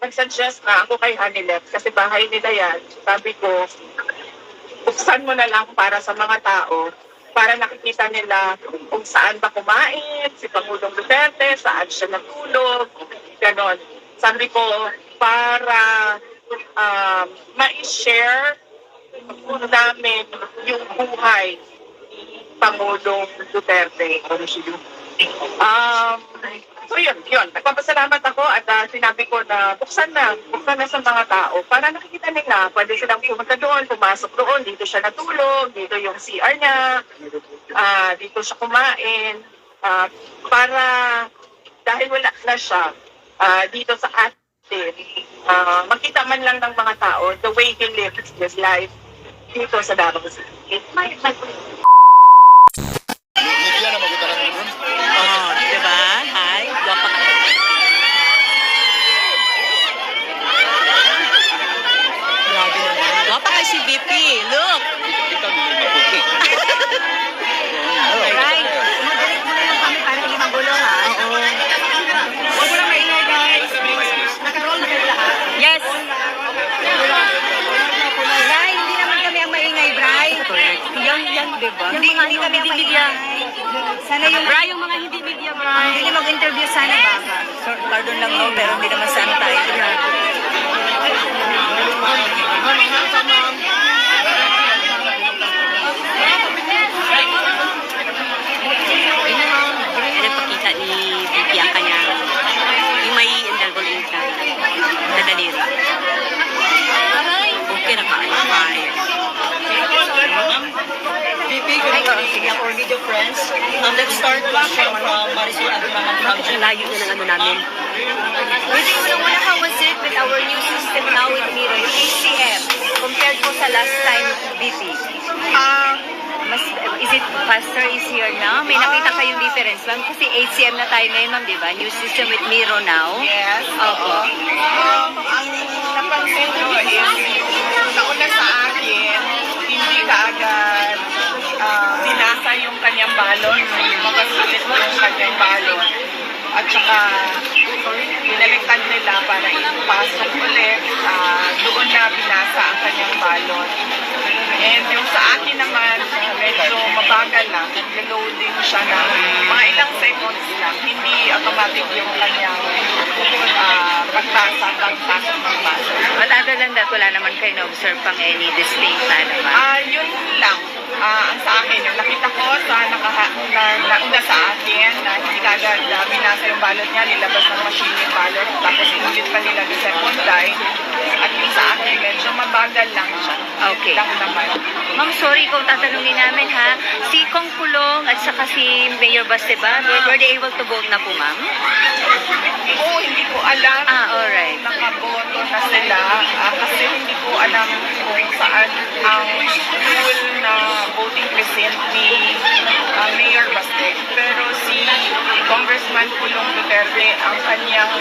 nag-suggest na ako kay Hanilet kasi bahay nila yan. Sabi ko, buksan mo na lang para sa mga tao para nakikita nila kung saan ba kumain, si Pangulong Duterte, saan siya natulog, ganon. Sabi ko, para um, ma-share namin yung buhay Pangulong Duterte. Um, so yun, yun. Nagpapasalamat ako at ah, sinabi ko na buksan na, buksan na sa mga tao para nakikita nila, pwede silang pumunta doon, pumasok doon, dito siya natulog, dito yung CR niya, ah, dito siya kumain, ah, para dahil wala na siya ah, dito sa atin, ah, makita man lang ng mga tao the way he lives his life dito sa Davao City. My, my, Nikia na magutaran mo dun. Oh, di ba? Hi, gwapa ka. Grabe naman. Gwapa kay si VP. Look! Ikaw hindi maputi. Right. Mag-direct mo na lang kami para hindi magulo ha. Oo. Huwag mo na maingay guys. Nakaroll na kayo lahat. Yes. Bray, hindi naman kami ang maingay, Bray. Yan, yan, di ba? Hindi, hindi kami ang media. maingay. Sana yung... Bra, yung mga hindi media, bra. Hindi mag-interview sana, Baba. So, pardon lang, no, pero hindi naman sanitize. Ano pakita ni VP ang kanyang yung may indulgent income na daliri. Okay na ka-fire. VP, good morning. Our video friends. Um, let's start with from Marisol from Ang layo na ng ano namin. Lang muna, how was it with our new system now with Miro, yung ACM, compared po sa last time, BP? ah, Mas, is it faster, easier now? May nakita kayong difference, ma'am? Kasi ACM na tayo ngayon, ma'am, di ba? New system with Miro now. yes. Opo. Um, ang napansin ko is, nauna sa akin, hindi ka agad uh, binasa yung kanyang balon, makasulit mo yung kanyang balon. At saka, binaliktad nila para ipasok ulit, ah, doon na binasa ang kanyang balon. And yung sa akin naman, medyo mabagal lang, nag-loading siya na mga ilang seconds lang, hindi automatic yung kanyang ah, pagtasa, pagpasok balon. But other than that, wala naman kayo na-observe pang any distinct na, ano ba? Ah, yun lang. Ang sa akin, yung nakita ko sa nakaha, na, nauna sa akin na hindi kagad uh, binasa yung balot niya, nilabas ng machine yung balot, tapos inulit pa nila the second time. At yung sa akin, medyo mabagal lang siya. Okay. Lang naman. Ma'am, sorry kung tatanungin namin ha. Si Kong Pulong at saka si Mayor Basteban, were, were they able to vote na po, ma'am? Oo, hindi ko alam Ah, kung alright. nakaboto na sila ah, kasi hindi ko alam kung saan ang full na voting precinct ni ah, Mayor Bastek. Pero si Congressman Pulong Duterte, ang kanyang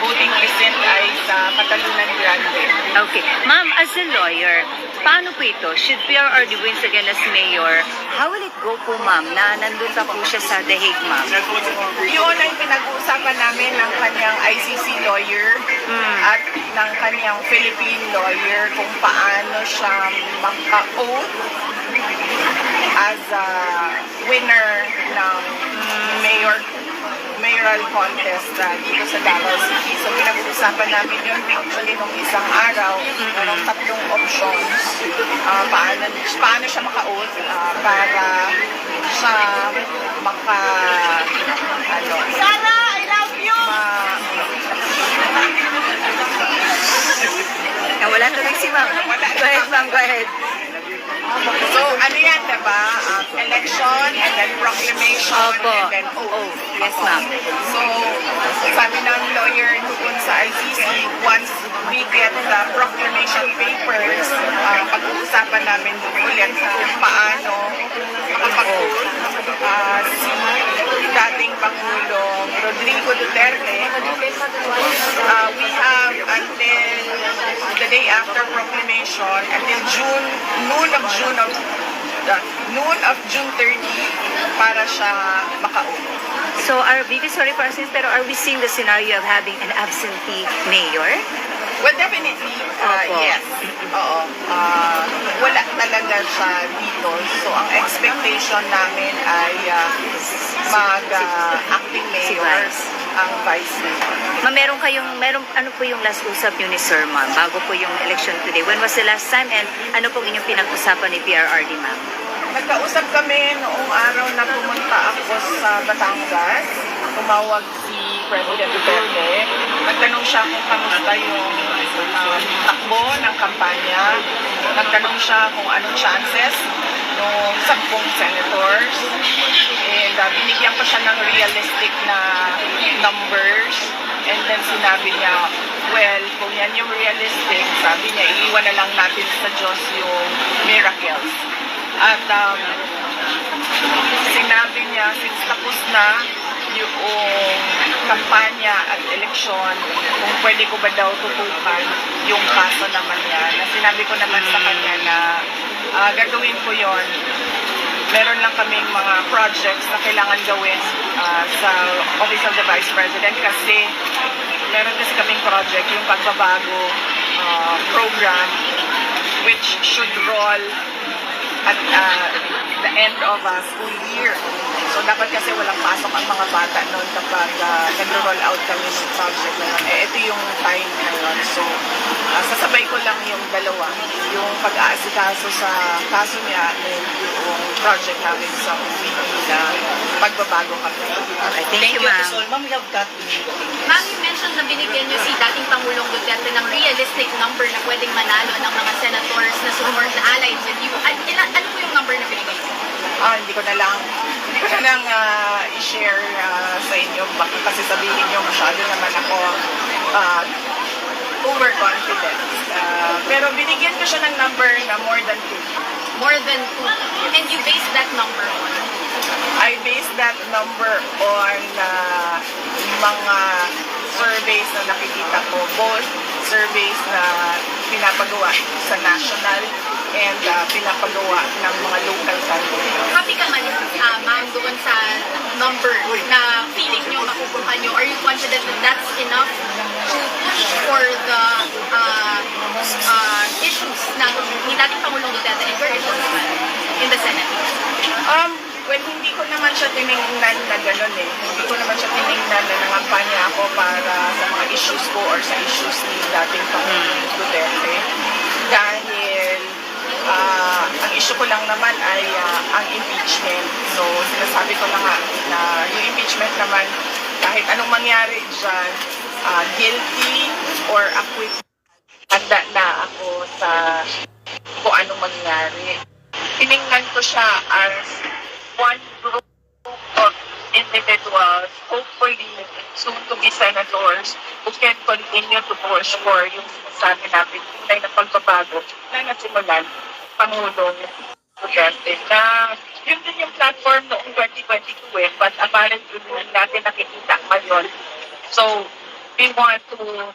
voting precinct ay sa Catalunan Grande. Okay. Ma'am, as a lawyer, paano po ito? Should RD wins again as mayor, how will it go po, ma'am, na nandun pa po siya sa The Hague, ma'am? Yun ay pinag-uusapan namin ng kanyang ICC lawyer at ng kanyang Philippine lawyer kung paano siya maka-oath as a winner ng mayor mayoral contest uh, dito sa Davao City. So pinag-uusapan namin yun actually nung isang araw, merong tatlong options uh, paano, paano siya maka-oath uh, para siya maka ano, Sana, I love you! Ma, Nawala tuloy si ma'am. Go ahead, ma'am. Go ahead. So ano yan, diba? Um, election and then proclamation Opo. and then oath. Oh, yes, ma'am. So, sabi ng lawyer doon sa ICC, once we get the proclamation papers, uh, pag-uusapan namin doon ulit kung paano makapag-oath uh, si dating Pangulong Rodrigo Duterte. Uh, we have until the day after proclamation, until June, noon of June of the noon of June 30 para siya makauwi. So, are, sorry for asking, pero are we seeing the scenario of having an absentee mayor? Well, definitely, uh, Opo. yes. Oo. Uh, wala talaga siya dito. So, ang expectation namin ay uh, mag-acting Si mayor Vice. ang vice mayor. Ma'am, meron kayong, meron, ano po yung last usap niyo ni Sir, ma'am, bago po yung election today? When was the last time and ano pong inyong pinag-usapan ni PRRD, ma'am? Nagkausap kami noong araw na pumunta ako sa Batangas. Tumawag si President Duterte. Nagtanong siya kung kamusta yung uh, takbo ng kampanya. Nagtanong siya kung anong chances ng sampung senators. And uh, binigyan ko siya ng realistic na numbers. And then sinabi niya, well, kung yan yung realistic, sabi niya, iiwan na lang natin sa Diyos yung miracles. At um, sinabi niya, since tapos na yung kampanya at eleksyon, kung pwede ko ba daw tutukan yung kaso naman niya, na sinabi ko naman sa kanya na ah, gagawin ko yon meron lang kaming mga projects na kailangan gawin ah, sa Office of the Vice President kasi meron kasi kaming project, yung pagbabago ah, program which should roll at uh, the end of a school year. So dapat kasi walang pasok ang mga bata noon kapag uh, nag-roll out kami ng project na yun. Eh, ito yung time na yun. So uh, sasabay ko lang yung dalawa. Yung pag-aasikaso sa kaso niya and yung project namin sa na pagbabago kami. Okay, thank, you, ma'am. Ma'am, we have got Ma'am, you mentioned na binigyan niyo si dating Pangulong Duterte ng realistic number na pwedeng manalo ng mga senators na support na allied with you. An ilan, ano po yung number na binigay niyo? Ah, hindi ko na lang, hindi ko na lang ah, i-share ah, sa inyo baka kasi sabihin nyo masyado naman ako ah, overconfident. Ah, pero binigyan ko siya ng number na more than two. More than two. And you base that number on? I base that number on uh, mga surveys na nakikita ko, both surveys na pinapagawa sa national and uh, pinapagawa ng mga local candidates. Happy ka man, ah, ma'am, doon sa number na feeling niyo makukuha niyo? Are you confident that that's enough to push for the uh, uh, issues ng ni dating Pangulong Duterte and your issues in the Senate? Um, well, hindi ko naman siya tinignan na gano'n eh. Hindi ko naman siya tinignan na nangampanya ako para sa mga issues ko or sa issues ni dating Pangulong Duterte. Dahil ah, ang issue ko lang naman ay ah, ang impeachment. So, sinasabi ko na nga na yung impeachment naman, kahit anong mangyari dyan, ah, guilty or acquitted, handa na ako sa kung anong mangyari tiningnan ko siya as one group of individuals, hopefully soon to be senators, who can continue to push for yung sinasabi natin, tunay na pagbabago na nasimulan Pangulong Duterte. Na yun din yung platform noong 2022 eh, but apparently hindi natin nakikita ngayon. So, we want to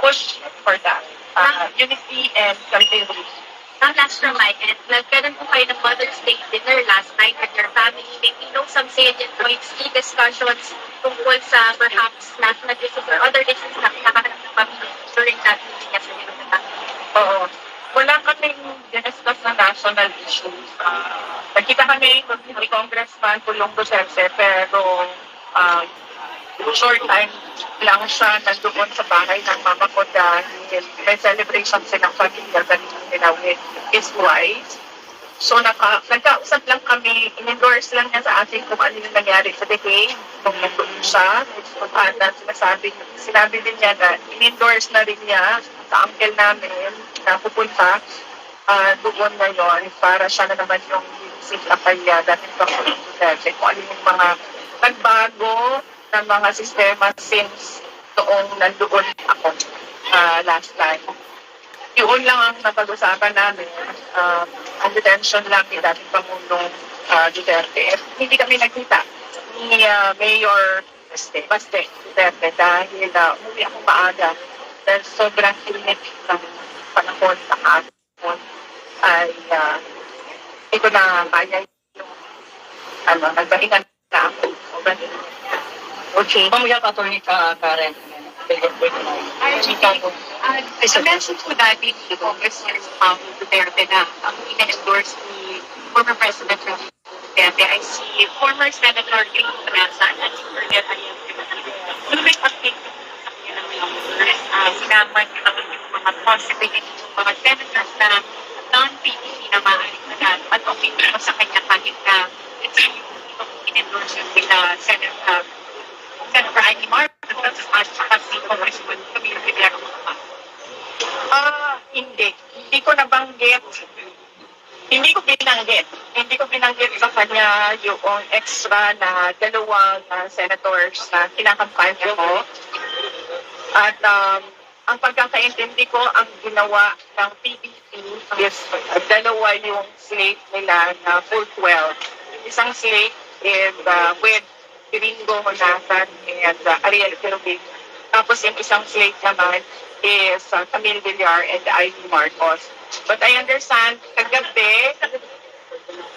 push for that. Uh, unity and continuity. Ang last reminder, nagkaroon po kayo ng Mother's Day dinner last night with your family. Maybe know some salient points, key discussions tungkol sa perhaps national issues or other issues na kinakaharap ng family during that meeting yesterday. Oo. Wala kaming diniscuss na national issues. Uh, nagkita kami ni Congressman Pulong Duterte pero uh, short time lang siya nandoon sa bahay ng mama ko dahil may celebration silang pamilya ganito nila with his wife. So naka, nagkausap lang kami, in-endorse lang niya sa akin kung ano yung nangyari sa decade, kung nandun siya, kung ano sinasabi, sinabi din niya na in-endorse na rin niya sa uncle namin na pupunta ah, doon ngayon para siya na naman yung na kaya dating Pangulong Duterte kung ano yung mga nagbago ng mga sistema since noong nandoon ako ah, last time. Yun lang ang napag-usapan namin. Uh, ang detention lang ni dating Pangulong ah, Duterte. At hindi kami nagkita ni ah, Mayor Baste, Baste Duterte dahil uh, umuwi ako maaga dahil sobrang init ng panahon sa hapon ay uh, hindi ko na kaya yung, ano, nagpahinga na ako. So, ganun. Okay. Pamilya ka, Attorney ka, Karen. Uh, I mentioned ko dati ni Congressman um, Duterte na ang in-endorse ni former President Duterte ay si former Senator King Teresa at si Bernard Ayala. Nung may update ko sa kanya ng numbers, uh, sinama niya naman yung mga possibility ng mga senators na non-PDP na maaaring manalo at okay naman sa kanya kahit na it's in-endorse yung nila Senator uh, Senator Amy Marcos at saka si Congressman Camilo Rivera Ah, hindi. Hindi ko nabanggit. Hindi ko binanggit. Hindi ko binanggit sa kanya yung extra na dalawang ah, senators na kinakampanya ko. At um, ang pagkakaintindi ko, ang ginawa ng PDP is uh, dalawa yung slate nila na full 12. Isang slate is uh, with Piringo Honasan and uh, Ariel Quirobig. Tapos yung isang slate naman is uh, Camille Villar and Ivy Marcos. But I understand, kagabi,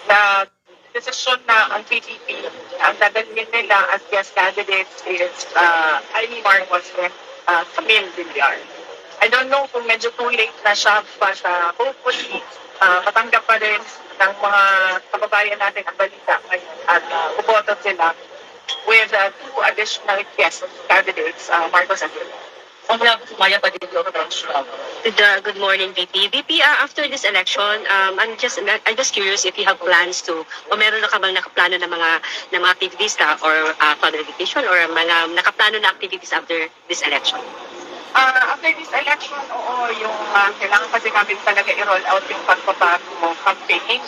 na desisyon na ang PDP, ang dadalhin nila as guest candidates is uh, Ivy Marcos and uh, Camille Villar. I don't know kung medyo too late na siya pa siya. Hopefully, uh, matanggap pa rin ng mga kababayan natin ang balita ngayon at uh, buboto sila with uh, two additional guest candidates, uh, Marcos and Villar. Pamilya Maya ka, Chicago. Good, uh, good morning, VP. VP, uh, after this election, um, I'm just I'm just curious if you have plans to, o meron na ka bang nakaplano ng mga ng mga activities ka or uh, congregation or mga nakaplano na activities after this election? Uh, after this election, oo, yung uh, kailangan kasi namin talaga i-roll out yung pagbabago campaign.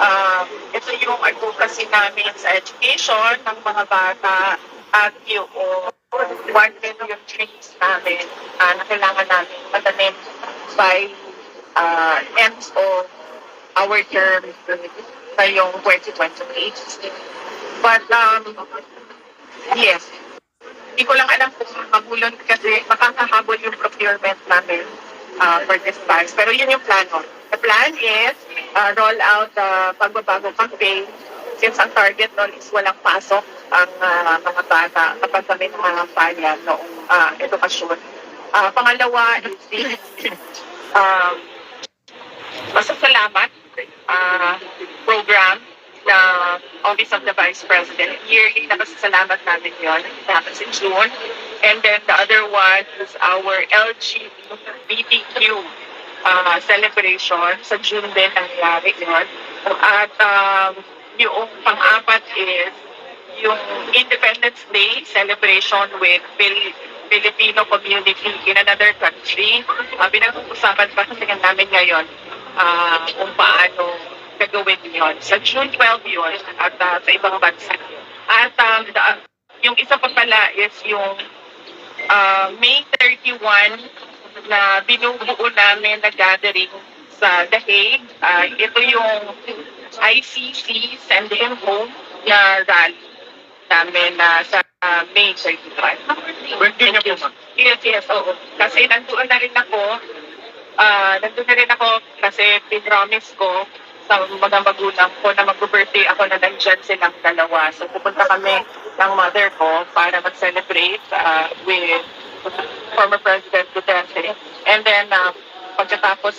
Uh, ito yung advocacy namin sa education ng mga bata at yung one million trees namin uh, na kailangan namin matanim by uh, end of our term sa yung 2028. But, um, yes, hindi ko lang alam kung mabulon kasi makakahabol yung procurement namin uh, for this tax. Pero yun yung plano. The plan is uh, roll out the pagbabago campaign since ang target nun is walang pasok ang uh, mga bata kapag kami nangangampanya noong uh, edukasyon. Uh, pangalawa is the um, masasalamat uh, program na Office of the Vice President. Yearly na pasasalamat namin yon. Happens in June. And then the other one is our LGBTQ uh, celebration. Sa June din nangyari yun. At um, yung pang-apat is yung Independence Day celebration with Phil- Filipino community in another country. Uh, pinag-uusapan pa kasi namin ngayon uh, kung paano gagawin yon. Sa June 12 yun at uh, sa ibang bansa. At um, the- yung isa pa pala is yung uh, May 31 na binubuo namin na gathering sa The Hague. Uh, ito yung ICC Send Him Home na rally namin na sa uh, May 31. Birthday niya po, ma'am. Yes, yes, oo. Kasi nandoon na rin ako, ah nandoon na rin ako kasi pinromise ko sa mga magulang ko na mag-birthday ako na nandyan silang dalawa. So pupunta kami ng mother ko para mag-celebrate ah, with former President Duterte. And then, ah, pagkatapos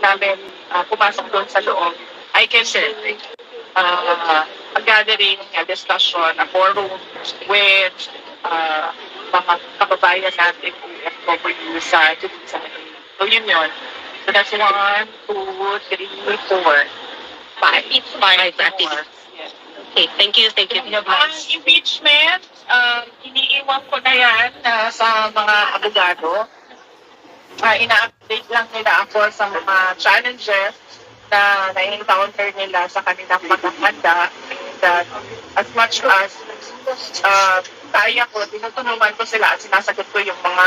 namin ah, pumasok doon sa loob, I can share uh, a gathering, a discussion, a forum with uh, mga kababayan natin OFW sa sa So yun yun. So that's one, two, three, four, five. Five, activities. Yes. Okay, thank you, thank you. Ang impeachment, um, iniiwan ko na yan uh, sa mga abogado. Uh, ina-update lang nila ako sa mga challenges na na-encounter nila sa kanilang paghahanda. And uh, as much as uh, kaya ko, tinutulungan ko sila at sinasagot ko yung mga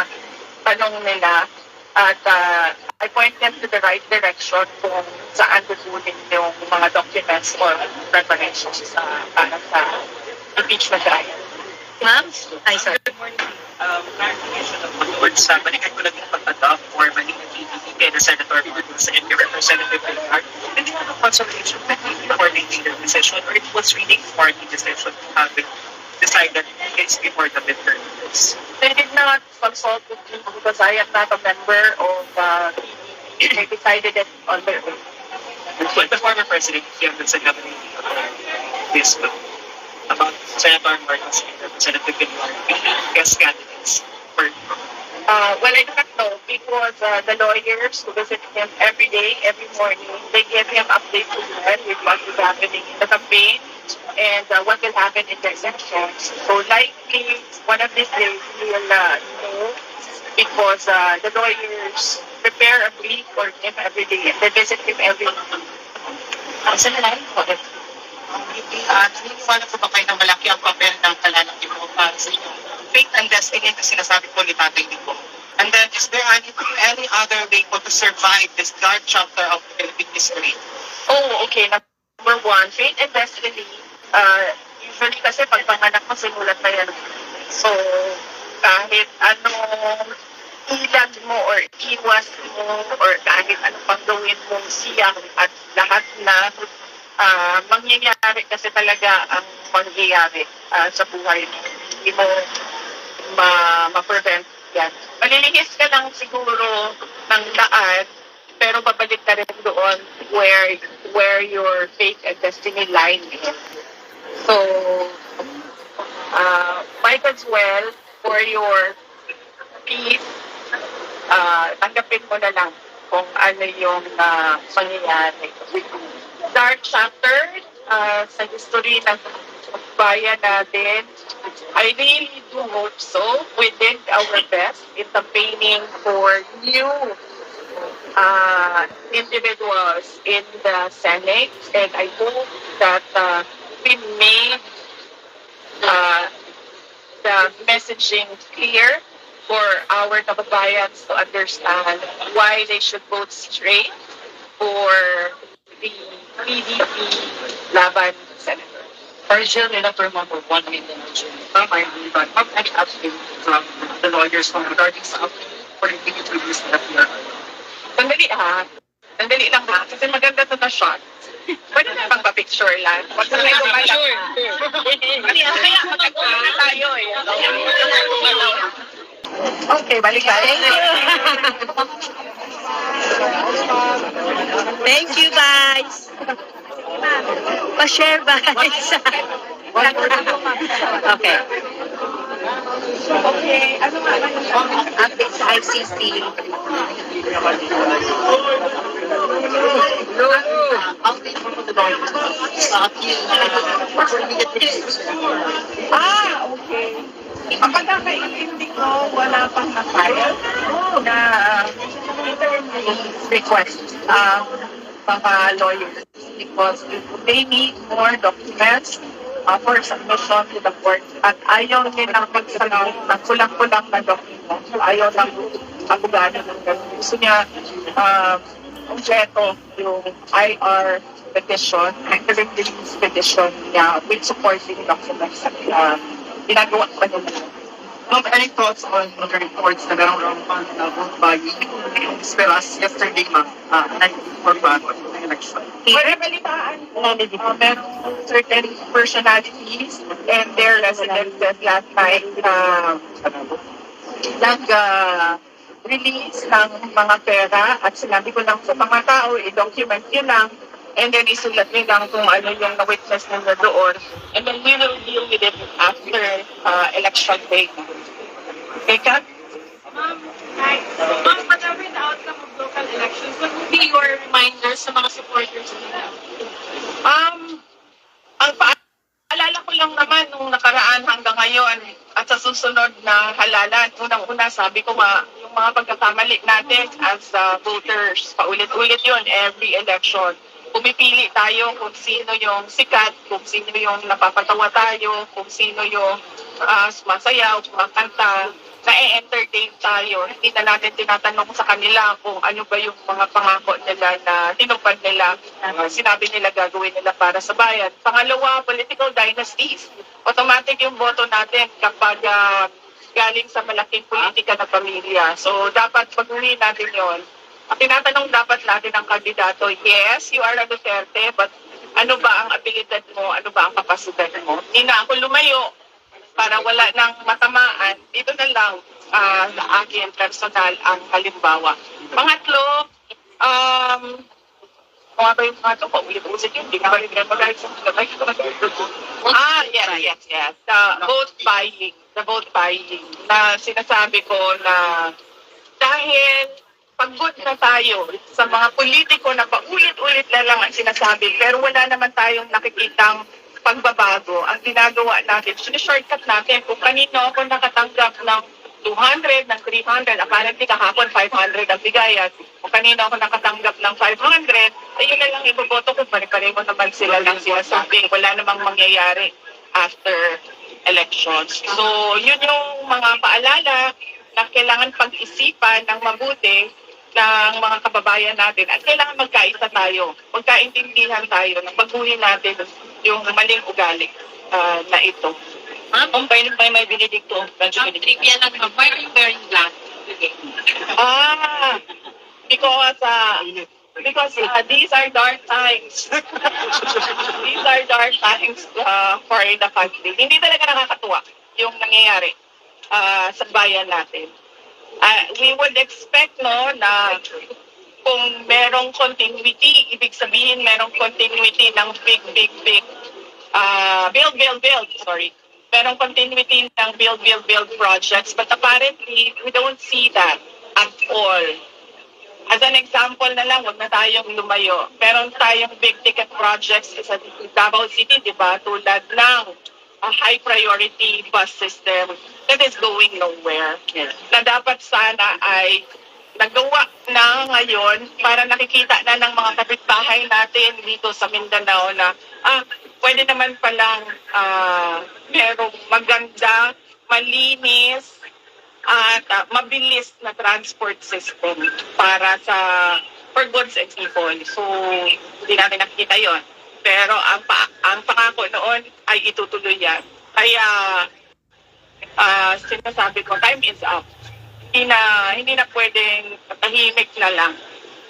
tanong nila. At uh, I point them to the right direction kung saan kukunin yung mga documents or preparations sa, para sa impeachment trial. Ma'am? Ay, sorry. Good morning. um, clarification of towards sa balikan ko lang yung pag-adopt for mali na TVP kay na Senator Marcos and your Representative Villar. Hindi mo consultation with me before making the decision or it was really for the decision to have it decided against before the They did not consult with me because I am not a member of uh, they decided it on their own. The former president, he had said nothing this bill about Senator Marcos and Villar being guest candidates for Uh, well, I do not know. Because uh, the lawyers who visit him every day, every morning, they give him updates with what is happening in the campaign and uh, what will happen in the elections. So likely, one of these days, we will uh, know because uh, the lawyers prepare a brief for him every day and they visit him every week. Ang sa lalaki ko, at naniniwala po ba kayo na malaki ang papel ng kalalaki mo para sa inyo? Faith and destiny na sinasabi po ni Tatay Nico. And then, is there any, any other way po to survive this dark chapter of Philippine history? Oh, okay. Number one, faith and destiny. Uh, usually kasi pag panganak mo, sinulat na yan. So, kahit anong ilag mo or iwas mo or kahit anong pang gawin mong siyang at lahat na uh, mangyayari kasi talaga ang mangyayari uh, sa buhay mo. Hindi mo ma ma-prevent yan. Malilihis ka lang siguro ng daan pero babalik ka rin doon where where your faith and destiny lie in. So, uh, might as well for your peace, uh, tanggapin mo na lang kung ano yung uh, mangyayari. Dark chapter uh, sa history ng bayan natin. I really do hope so. We did our best in campaigning for new uh, individuals in the Senate, and I hope that uh, we made uh, the messaging clear for our kababayans to understand why they should vote straight for the PDP Laban Senator. Partial in a term of 1 million Tama yun, but have any update from the lawyers from regarding sa for the release that we are Sandali ha. Sandali lang ha. Kasi maganda to na shot. Pwede na bang pa-picture lang? Wag na tayo gumalang. Kaya kaya magkakaroon na tayo eh. Okay, balik tayo. Thank you, guys. Pa-share, guys. okay. Okay, ano nga ba yung Update sa ICC. Ah, okay. Ang pagkakaintindi ko, wala pang na-file na interview request ang mga lawyers because they need more documents uh, for submission to the court at ayaw nilang magsalang ng kulang-kulang na document. Ayaw ng abogado ng ganun. Gusto niya um, kompleto yung IR petition, interim release petition niya with supporting documents at uh, ginagawa pa nila. Ma'am, any thoughts on the reports na meron raw pa na vote buying Esperas yesterday, ma'am, uh, night before ba Well, balitaan uh, merong certain personalities and their residences last night uh, nag uh, release ng mga pera at sinabi ko lang sa mga tao, i-document nyo lang. And then isulat nyo lang kung ano yung na-witness nyo doon. And then we will deal with it after uh, election day. Eka? Ma'am, whatever the outcome of local elections, what would be your reminders sa mga supporters nila? Um, ang paalala ko lang naman nung nakaraan hanggang ngayon at sa susunod na halalan, unang-una sabi ko nga, yung mga pagkakamali natin as uh, voters, paulit-ulit yun every election. Pumipili tayo kung sino yung sikat, kung sino yung napapatawa tayo, kung sino yung uh, sumasayaw, kumakanta, na-entertain tayo. Hindi na natin tinatanong sa kanila kung ano ba yung mga pangako nila na tinupad nila, uh, sinabi nila gagawin nila para sa bayan. Pangalawa, political dynasties. Automatic yung boto natin kapag uh, galing sa malaking politika na pamilya. So, dapat pag-uwi natin yon. Ang tinatanong dapat natin ang kandidato, yes, you are a Duterte, but ano ba ang abilidad mo? Ano ba ang kapasidad mo? Hindi na ako lumayo para wala nang matamaan. Dito na lang ah, sa akin personal ang halimbawa. Pangatlo, um, mga ba yung mga ito? Hindi na ba yung magalit sa Ah, yes, yes, yes. The vote buying. The vote buying. Na sinasabi ko na dahil pagod na tayo sa mga politiko na paulit-ulit na lang ang sinasabi pero wala naman tayong nakikitang pagbabago. Ang ginagawa natin, sinishortcut natin kung kanino ako nakatanggap ng 200, ng 300, apparently kahapon 500 ang bigayan. Kung kanino ako nakatanggap ng 500, ayun na lang iboboto ko, pare-pareho naman sila lang sinasabi. Wala namang mangyayari after elections. So, yun yung mga paalala na kailangan pag-isipan ng mabuti ng mga kababayan natin at kailangan magkaisa tayo, magkaintindihan tayo, na baguhin natin yung maling ugali ah, na ito. Ma'am, kung may, may, may Benedicto, Benedicto. trivia lang naman, why are you wearing black? Ah, because uh, because uh, these are dark times. these are dark times uh, for the country. Hindi talaga nakakatuwa yung nangyayari uh, sa bayan natin. Uh, we would expect no na kung merong continuity, ibig sabihin merong continuity ng big, big, big uh, build, build, build, sorry. Merong continuity ng build, build, build projects. But apparently, we don't see that at all. As an example na lang, wag na tayong lumayo. Meron tayong big ticket projects sa Davao City, di ba? Tulad ng a high priority bus system that is going nowhere. Na dapat sana ay nagawa na ngayon para nakikita na ng mga kapitbahay natin dito sa Mindanao na ah, pwede naman palang ah, merong maganda, malinis, at ah, mabilis na transport system para sa for goods and people. So, hindi natin nakikita yon. Pero ang, pa, ang pangako noon ay itutuloy yan. Kaya, ah, sinasabi ko, time is up. Hindi na, hindi na pwedeng tahimik na lang.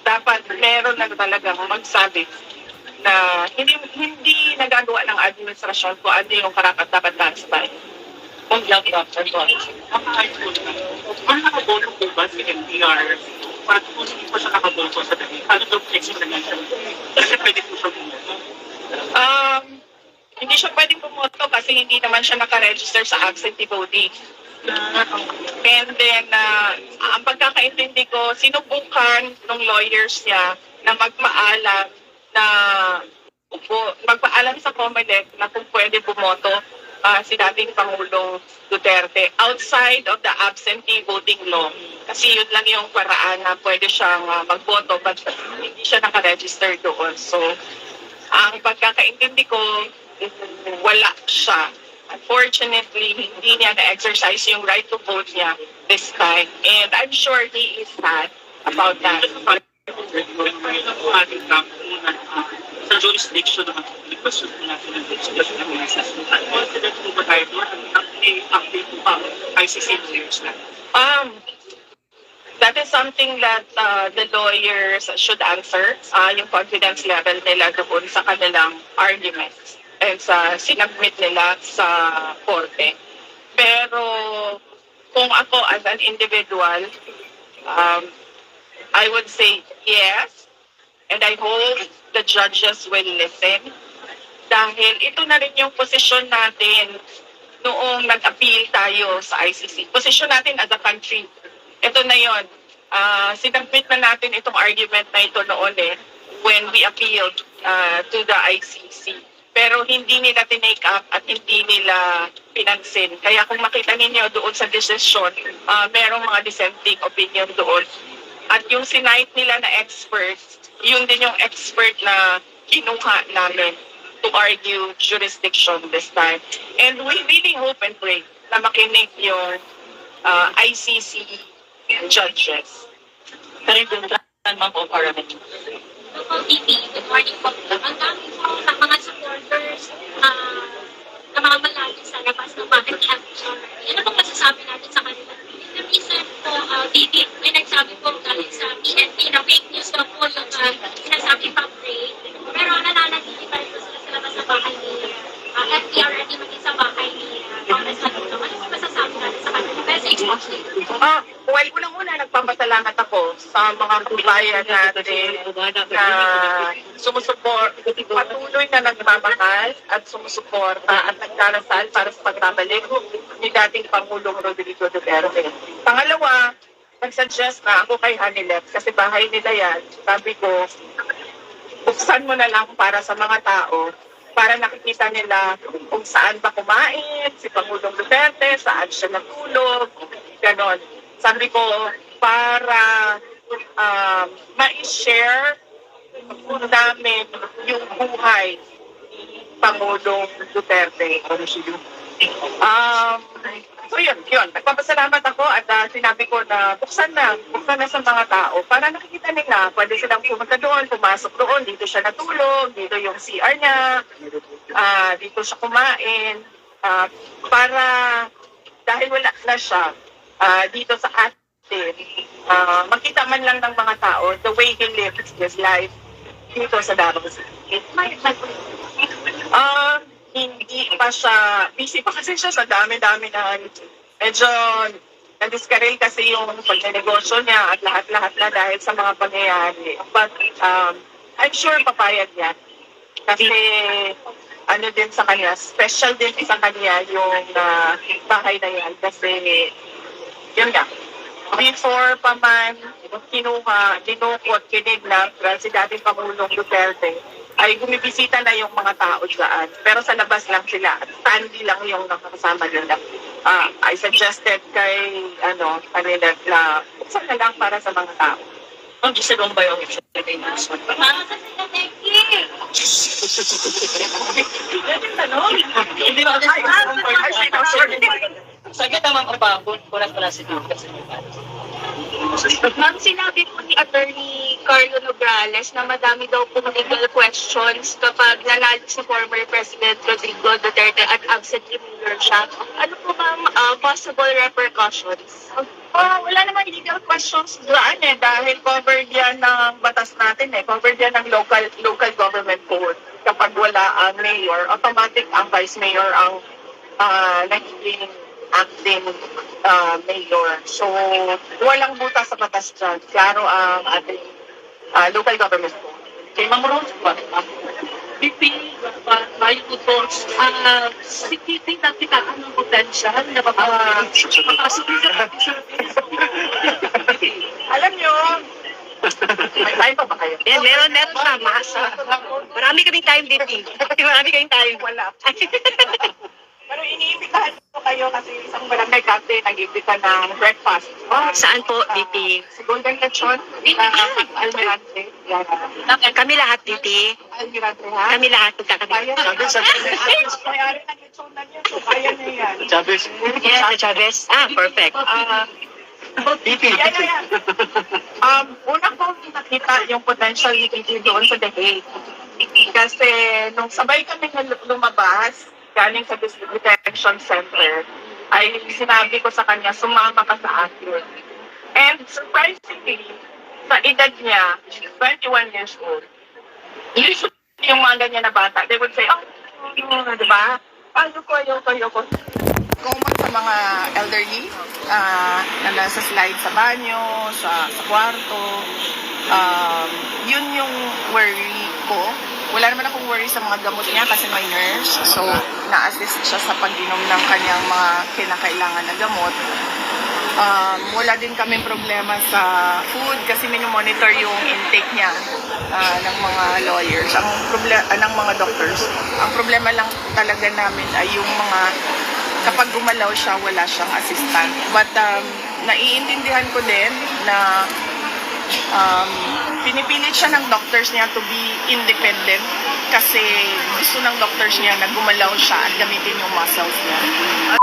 Dapat meron na talagang magsabi na hindi hindi nagagawa ng administrasyon kung ano yung karapat dapat para sa bayan. Kung young doctor po. Maka-high school na. Kung nakaboto po ba si NPR, para kung hindi po siya nakaboto sa dati, ano daw explanation? Kasi pwede po siya bumoto. Um, hindi siya pwedeng pumoto kasi hindi naman siya nakaregister sa absentee voting. And then, uh, ang pagkakaintindi ko, sinubukan ng lawyers niya na magpaalam na upo, magpaalam sa COMELEC na kung pwede bumoto ah, si dating Pangulong Duterte outside of the absentee voting law. Kasi yun lang yung paraan na pwede siyang ah, magboto but hindi siya nakaregister doon. So, ang pagkakaintindi ko, wala siya. Unfortunately, hindi niya na-exercise yung right to vote niya this time. And I'm sure he is sad about that. sa jurisdiction mga question po natin ng legislation ng ministers. At confident po ba tayo doon at update po pa ICC players na? Um, that is something that uh, the lawyers should answer, uh, yung confidence level nila doon sa kanilang arguments and sa sinabmit nila sa korte. Pero kung ako as an individual, um, I would say yes, and I hope the judges will listen dahil ito na rin yung posisyon natin noong nag-appeal tayo sa ICC. Posisyon natin as a country. Ito na yon. Uh, sinabit na natin itong argument na ito noon eh when we appealed uh, to the ICC. Pero hindi nila tinake up at hindi nila pinansin. Kaya kung makita ninyo doon sa decision, uh, merong mga dissenting opinion doon. At yung sinight nila na experts, yun din yung expert na kinuha namin to argue jurisdiction this time. And we really hope and pray na makinig yung uh, ICC judges. Pero yung ma'am TV, good morning po. Ang dami po supporters ah, na mga malayo sa labas ng bakit ni Atty. Ano pong masasabi natin sa kanila? In the recent po, uh, video, may nagsabi po galing sa PNP na fake news daw po yung uh, sinasabi pa pray. Pero nananatili pa rin po sila sa labas ng bahay ni uh, FPRD maging sa bahay ni uh, Congressman Lito. Ano po masasabi natin sa kanila? Message po. Ah, well, unang-una, nagpapasalamat ako sa mga kabayan natin na sumusuport, patuloy na nagmamahal at sumusuporta at nagdarasal para sa pagbabalik ni dating Pangulong Rodrigo Duterte. Pangalawa, nagsuggest na ako kay Hanilep kasi bahay nila yan. Sabi ko, buksan mo na lang para sa mga tao para nakikita nila kung saan ba kumain, si Pangulong Duterte, saan siya natulog, ganon. Sabi ko, para um, ma-share namin yung buhay Pangulong Duterte. Um, so yun, yun. Nagpapasalamat ako at ah, sinabi ko na buksan na, buksan na sa mga tao para nakikita nila, pwede silang pumunta doon, pumasok doon, dito siya natulog, dito yung CR niya, ah, dito siya kumain, ah, para dahil wala na siya ah, dito sa atin, ah, makita man lang ng mga tao the way he lives his life dito sa Davao City. Ah, hindi pa siya, busy pa kasi siya sa dami-dami na medyo nadiskaril kasi yung pagnegosyo niya at lahat-lahat na dahil sa mga pangyayari. But um, I'm sure papayag niya. Kasi ano din sa kanya, special din sa kanya yung ah, bahay na yan. Kasi yun nga, before pa man kinuha, dinukot, kinignap, si dating Pangulong Duterte, ay bumibisita na yung mga tao dyan. Pero sa labas lang sila. At Sandy lang yung nakakasama nila. Ah, I suggested kay, ano, kanila na buksan na lang para sa mga tao. Ang gusto ba yung tanong. Hindi ba Ay, ay, sorry. Sakit naman kapapon, kulang pala si Lucas. Ma'am, sinabi po ni Attorney Carlo Nograles na madami daw po legal questions kapag nanalo si former President Rodrigo Duterte at absent remover siya. Ano po ma'am ah, possible repercussions? Ah, wala namang legal questions dyan eh dahil covered yan ng batas natin eh. Covered yan ng local local government code. Kapag wala ang mayor, automatic ang vice mayor ang ah, nagiging acting ah, mayor. So, walang buta sa batas dyan. Klaro ang ating ah, local government. Kay Ma'am Rose ba? BP, may tutos, ah, sikitin natin kita anong potential na makapasok sa Alam nyo, may time pa ba kayo? Yan, meron, meron pa. Masa. Marami kaming time, DP. Marami kaming time. Wala. Pero iniimbitahan ko kayo kasi isang barangay captain nag-imbita ng breakfast. Oh, Saan po, DP? Si Golden Lechon, uh, Almirante. Yan. Kami lahat, DP. Almirante ha? Kami lahat magkakabit. Kaya sa Mayari ng lechon na niya, so kaya niya yan. Chavez. Yes, sa Chavez. Ah, perfect. Ah, BP. yan, yan, yan. Um, una ko nakita yung potential ni Kiki doon sa The Hague. Kasi nung sabay kami lumabas, galing sa Detection Center, ay sinabi ko sa kanya, sumama ka sa akin. And surprisingly, sa edad niya, she's 21 years old, usually yung mga ganyan na bata, they would say, oh, di ba? Ayoko, ayoko, ayoko. Common sa mga elderly ah, na nasa slide sa banyo, sa, sa kwarto. Um, yun yung worry ko. Wala naman akong worry sa mga gamot niya kasi may nurse. So, na-assist siya sa pag-inom ng kanyang mga kinakailangan na gamot. Um, wala din kaming problema sa food kasi minomonitor yung intake niya ah, ng mga lawyers, ang problema ng mga doctors. Ang problema lang talaga namin ay yung mga kapag gumalaw siya, wala siyang assistant. But um, naiintindihan ko din na um, pinipilit siya ng doctors niya to be independent kasi gusto ng doctors niya na gumalaw siya at gamitin yung muscles niya.